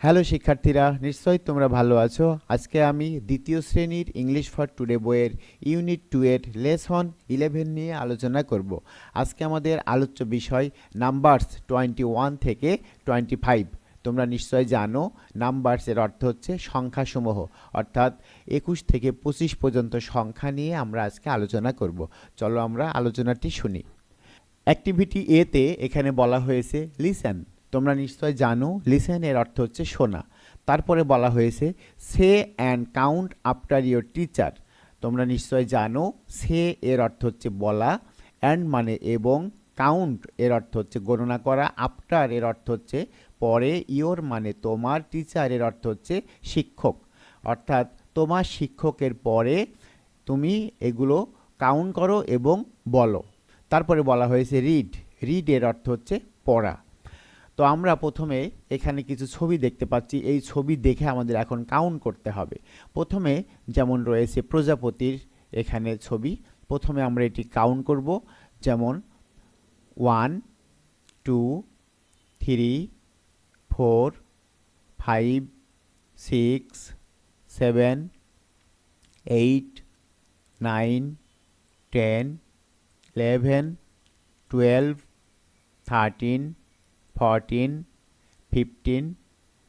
Hello শিক্ষার্থীরা, নিশ্চয়ই তোমরা ভালো আছো। আজকে আমি দ্বিতীয় শ্রেণির ইংলিশ ফর টুডে বইয়ের ইউনিট টু এর লেসন ইলেভেন নিয়ে আলোচনা করব। আজকে আমাদের আলোচ্য বিষয় নাম্বারস টোয়েন্টি ওয়ান থেকে টোয়েন্টি ফাইভ তোমরা নিশ্চয় জানো নাম্বারসের অর্থ হচ্ছে সংখ্যাসমূহ। অর্থাৎ একুশ থেকে পঁচিশ পর্যন্ত সংখ্যা নিয়ে আমরা আজকে আলোচনা করব। চলো আমরা আলোচনাটি শুনি। অ্যাক্টিভিটি এতে এখানে বলা হয়েছে লিসেন তোমরা নিশ্চয় জানো লিসেন এর অর্থ হচ্ছে শোনা। তারপরে বলা হয়েছে, say and count after your teacher তোমরা নিশ্চয় জানো, সে এর অর্থ হচ্ছে বলা অ্যান্ড মানে এবং কাউন্ট এর অর্থ হচ্ছে গণনা করা আফটার এর অর্থ হচ্ছে পরে ইয়োর মানে তোমার টিচার এর অর্থ হচ্ছে শিক্ষক। অর্থাৎ তোমার শিক্ষকের পরে তুমি এগুলো কাউন্ট করো এবং বলো। তারপরে বলা হয়েছে রিড রিড এর অর্থ হচ্ছে পড়া। তো আমরা প্রথমে এখানে কিছু ছবি দেখতে পাচ্ছি। এই ছবি দেখে আমাদের এখন কাউন্ট করতে হবে। প্রথমে যেমন রয়েছে প্রজাপতির এখানে ছবি। প্রথমে আমরা এটি কাউন্ট করব। যেমন one two three four five six seven eight nine ten eleven twelve thirteen fourteen fifteen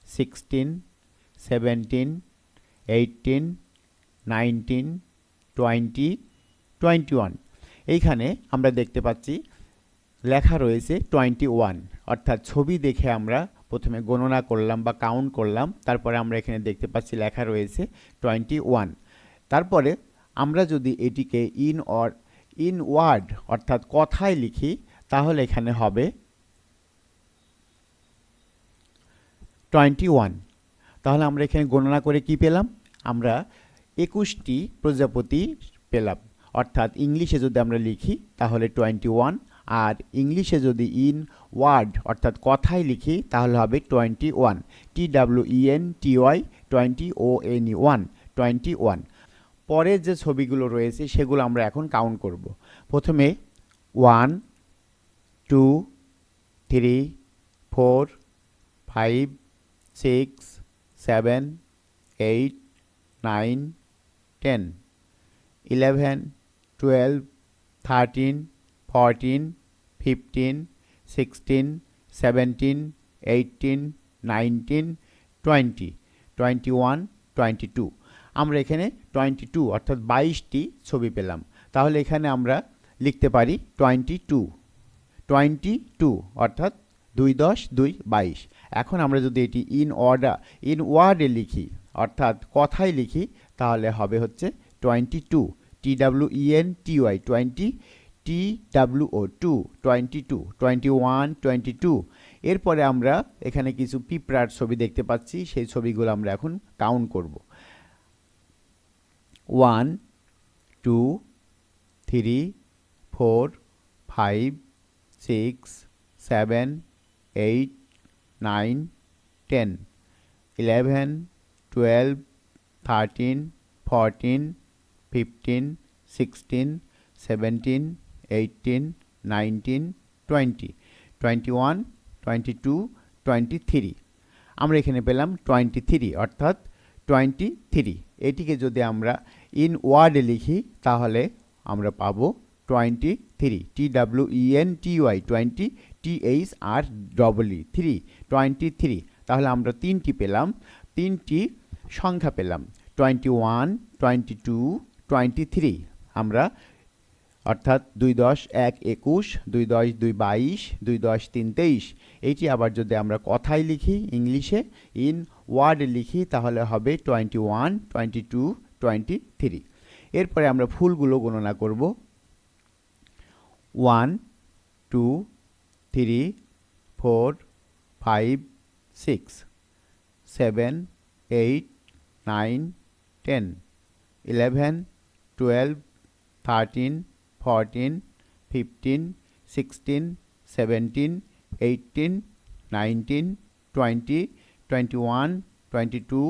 sixteen seventeen eighteen nineteen twenty twenty one এইখানে আমরা দেখতে পাচ্ছি, লেখা রয়েছে টোয়েন্টি ওয়ান অর্থাৎ ছবি দেখে আমরা প্রথমে গণনা করলাম বা কাউন্ট করলাম, তারপরে আমরা এখানে দেখতে পাচ্ছি লেখা রয়েছে টোয়েন্টি ওয়ান তারপরে আমরা যদি এটিকে ইন অর ইন ওয়ার্ড অর্থাৎ কথায় লিখি, তাহলে এখানে হবে টোয়েন্টি ওয়ান। তাহলে আমরা এখানে গণনা করে কি পেলাম? আমরা একুশটি প্রজাপতি পেলাম। অর্থাৎ ইংলিশে যদি আমরা লিখি, তাহলে টোয়েন্টি ওয়ান। আর ইংলিশে যদি ইন ওয়ার্ড, অর্থাৎ কথায় লিখি, তাহলে হবে twenty one. T W E N T Y, twenty O N E one, twenty one. পরের যে ছবিগুলো রয়েছে, সেগুলো আমরা এখন কাউন্ট করব। প্রথমে one, two, three, four, five six, seven, eight, nine, ten, eleven, twelve, thirteen, fourteen, fifteen, sixteen, seventeen eighteen nineteen, twenty twenty one, twenty two. আমরা এখানে টোয়েন্টি টু, অর্থাৎ বাইশটি ছবি পেলাম। তাহলে এখানে আমরা লিখতে পারি টোয়েন্টি টু। টোয়েন্টি টু, অর্থাৎ দুই দশ দুই বাইশ। এখন আমরা যদি এটি ইন অর্ডার ইন ওয়ার্ডে লিখি, অর্থাৎ কথায় লিখি, তাহলে হবে হচ্ছে twenty two T W E N T Y twenty T W O two twenty two twenty one twenty two এরপরে আমরা এখানে কিছু পিঁপড়ার ছবি দেখতে পাচ্ছি, সেই ছবিগুলো আমরা এখন কাউন্ট করব। One two three four five six seven eight nine, ten, eleven, twelve, thirteen, fourteen, fifteen, sixteen, seventeen, eighteen, nineteen, twenty twenty one, twenty two, twenty three. আমরা এখানে পেলাম টোয়েন্টি থ্রি, অর্থাৎ টোয়েন্টি থ্রি। এটিকে যদি আমরা in ওয়ার্ডে লিখি, তাহলে আমরা পাবো twenty three. T W E N T Y, twenty, T H R double E three. Twenty three তাহলে আমরা তিনটি পেলাম, তিনটি সংখ্যা পেলাম twenty one twenty two twenty three আমরা অর্থাৎ দুই দশ, এক একুশ, দুই দশ, দুই বাইশ, দুই দশ, তিন তেইশ। এইটি আবার যদি আমরা কথায় লিখি, ইংলিশে, ইন ওয়ার্ডে লিখি, তাহলে হবে twenty one twenty two twenty three এরপরে আমরা ফুলগুলো গণনা করব। One two three four five six seven eight nine ten eleven twelve thirteen fourteen fifteen sixteen seventeen eighteen nineteen twenty twenty one twenty two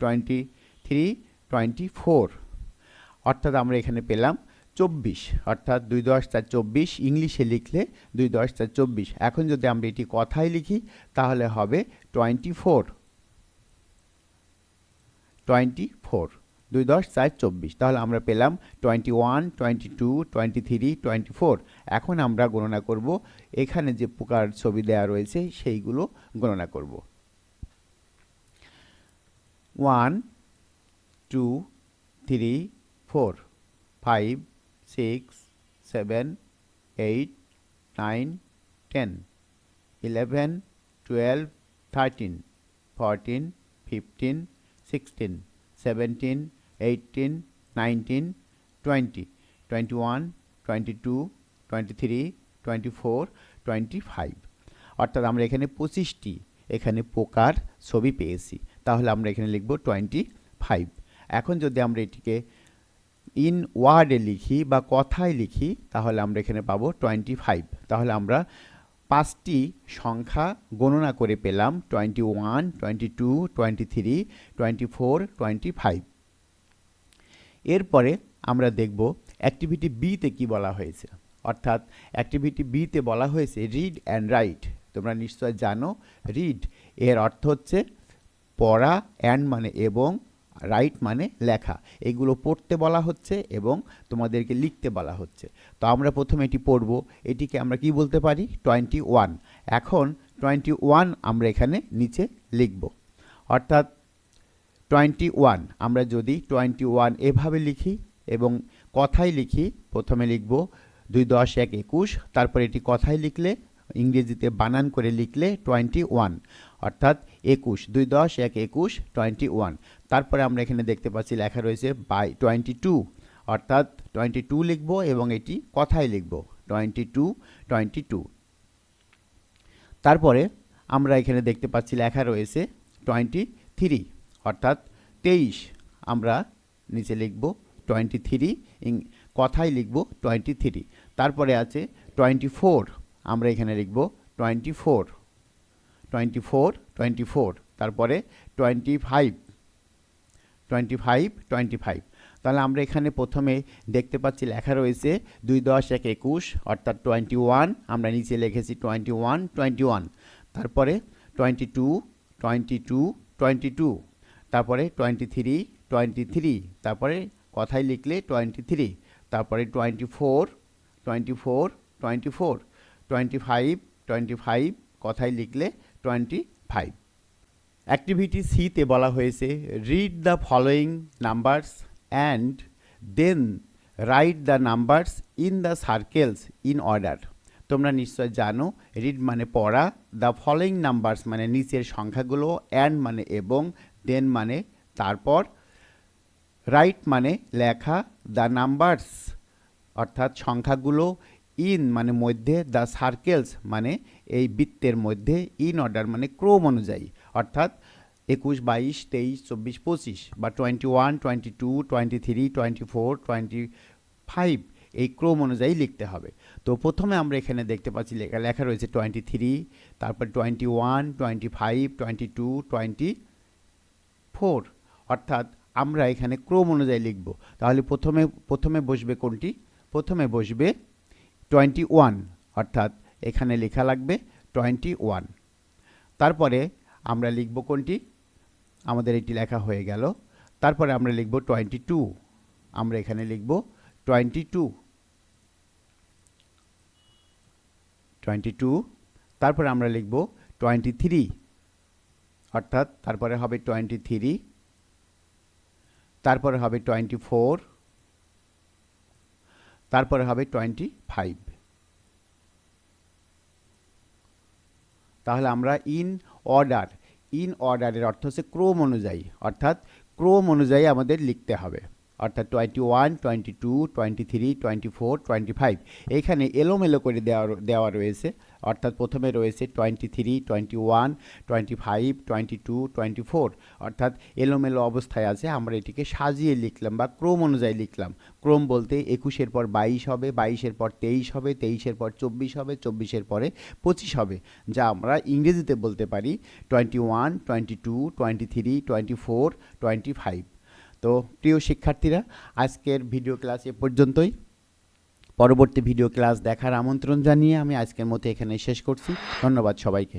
twenty three twenty four অর্থাৎ আমরা এখানে পেলাম চব্বিশ, অর্থাৎ দুই দশ চার চব্বিশ, ইংলিশে লিখলে দুই দশ চার চব্বিশ। এখন যদি আমরা এটি কথায় লিখি, তাহলে হবে টোয়েন্টি ফোর টোয়েন্টি ফোর দুই দশ চার চব্বিশ। তাহলে আমরা পেলাম twenty one twenty two twenty three twenty four এখন আমরা গণনা করব, এখানে যে পোকার ছবি দেওয়া রয়েছে, সেইগুলো গণনা করব। One, two, three, four, five six seven eight nine ten eleven twelve thirteen fourteen fifteen sixteen seventeen eighteen nineteen twenty twenty one twenty two twenty three twenty four twenty five অর্থাৎ আমরা এখানে পঁচিশটি এখানে পোকার ছবি পেয়েছি। তাহলে আমরা এখানে লিখব টোয়েন্টি ফাইভ এখন যদি আমরা এটিকে ইন ওয়ার্ডে লিখি বা কথায় লিখি, তাহলে আমরা এখানে পাবো টোয়েন্টি ফাইভ তাহলে আমরা পাঁচটি সংখ্যা গণনা করে পেলাম twenty one twenty two twenty three twenty four twenty five এরপরে আমরা দেখব অ্যাক্টিভিটি বিতে কি বলা হয়েছে। অর্থাৎ অ্যাক্টিভিটি বিতে বলা হয়েছে রিড অ্যান্ড রাইট তোমরা নিশ্চয় জানো রিড এর অর্থ হচ্ছে পড়া অ্যান্ড মানে এবং রাইট মানে লেখা। এগুলো পড়তে বলা হচ্ছে এবং তোমাদেরকে লিখতে বলা হচ্ছে। তো আমরা প্রথমে এটি পড়ব। এটিকে আমরা কি বলতে পারি? টোয়েন্টি ওয়ান এখন টোয়েন্টি ওয়ান আমরা এখানে নিচে লিখব। অর্থাৎ টোয়েন্টি ওয়ান আমরা যদি টোয়েন্টি ওয়ান এভাবে লিখি এবং কথায় লিখি, প্রথমে লিখব দুই দশ এক একুশ। তারপর এটি কথায় লিখলে, ইংরেজিতে বানান করে লিখলে টোয়েন্টি ওয়ান অর্থাৎ একুশ। দুই দশ এক একুশ টোয়েন্টি ওয়ান তারপরে আমরা এখানে দেখতে পাচ্ছি লেখা রয়েছে বাই টোয়েন্টি টু অর্থাৎ টোয়েন্টি টু লিখব এবং এটি কথায় লিখব টোয়েন্টি টু টোয়েন্টি টু তারপরে আমরা এখানে দেখতে পাচ্ছি লেখা রয়েছে টোয়েন্টি থ্রি অর্থাৎ তেইশ। আমরা নিচে লিখব টোয়েন্টি থ্রি কথায় লিখব টোয়েন্টি থ্রি তারপরে আছে টোয়েন্টি ফোর আমরা এখানে লিখব twenty four twenty four twenty four তারপরে twenty five twenty five twenty five তাহলে আমরা এখানে প্রথমে দেখতে পাচ্ছি লেখা রয়েছে দুই দশ এক একুশ, অর্থাৎ টোয়েন্টি ওয়ান আমরা নিচে লিখেছি টোয়েন্টি ওয়ান টোয়েন্টি ওয়ান তারপরে twenty two twenty two twenty two তারপরে টোয়েন্টি থ্রি টোয়েন্টি থ্রি তারপরে কথায় লিখলে টোয়েন্টি থ্রি তারপরে twenty four twenty four twenty four twenty five twenty five কথায় লিখলে টোয়েন্টি ফাইভ অ্যাক্টিভিটি সিতে বলা হয়েছে read the following numbers and then write the numbers in the circles in order তোমরা নিশ্চয় জানো রিড মানে পড়া দ্য ফলোয়িং নাম্বারস মানে নিচের সংখ্যাগুলো অ্যান্ড মানে এবং দেন মানে তারপর রাইট মানে লেখা দ্য নাম্বারস অর্থাৎ সংখ্যাগুলো ইন মানে মধ্যে দ্য সার্কেলস মানে এই বৃত্তের মধ্যে ইন অর্ডার মানে ক্রম অনুযায়ী। অর্থাৎ একুশ, বাইশ, তেইশ, চব্বিশ, পঁচিশ বা twenty one twenty two twenty three twenty four twenty five এই ক্রম অনুযায়ী লিখতে হবে। তো প্রথমে আমরা এখানে দেখতে পাচ্ছি লেখা লেখা রয়েছে টোয়েন্টি থ্রি তারপর twenty one twenty five twenty two twenty four অর্থাৎ আমরা এখানে ক্রম অনুযায়ী লিখব। তাহলে প্রথমে প্রথমে বসবে কোনটি? প্রথমে বসবে টোয়েন্টি ওয়ান অর্থাৎ এখানে লেখা লাগবে টোয়েন্টি ওয়ান তারপরে আমরা লিখব কোনটি? আমাদের এটি লেখা হয়ে গেল। তারপরে আমরা লিখব টোয়েন্টি টু আমরা এখানে লিখব টোয়েন্টি টু টোয়েন্টি টু তারপরে আমরা লিখব টোয়েন্টি থ্রি অর্থাৎ তারপরে হবে টোয়েন্টি থ্রি তারপরে হবে টোয়েন্টি ফোর তারপরে হবে টোয়েন্টি ফাইভ তাহলে আমরা ইন অর্ডার ইন অর্ডারের অর্থ হচ্ছে ক্রম অনুযায়ী, অর্থাৎ ক্রম অনুযায়ী আমাদের লিখতে হবে। অর্থাৎ twenty one twenty two twenty three twenty four twenty five এখানে এলোমেলো করে দেওয়া দেওয়া রয়েছে। অর্থাৎ প্রথমে রয়েছে twenty three twenty one twenty five twenty two twenty four অর্থাৎ এলোমেলো অবস্থায় আছে, আমরা এটিকে সাজিয়ে লিখলাম বা ক্রম অনুযায়ী লিখলাম। ক্রম বলতে একুশের পর বাইশ হবে, বাইশের পর তেইশ হবে, তেইশের পর চব্বিশ হবে, চব্বিশের পরে পঁচিশ হবে। যা আমরা ইংরেজিতে বলতে পারি twenty one twenty two twenty three twenty four twenty five তো প্রিয় শিক্ষার্থীরা, আজকের ভিডিও ক্লাস এ পর্যন্তই। পরবর্তী ভিডিও ক্লাস দেখার আমন্ত্রণ জানিয়ে আমি আজকের মতো এখানে শেষ করছি। ধন্যবাদ সবাইকে।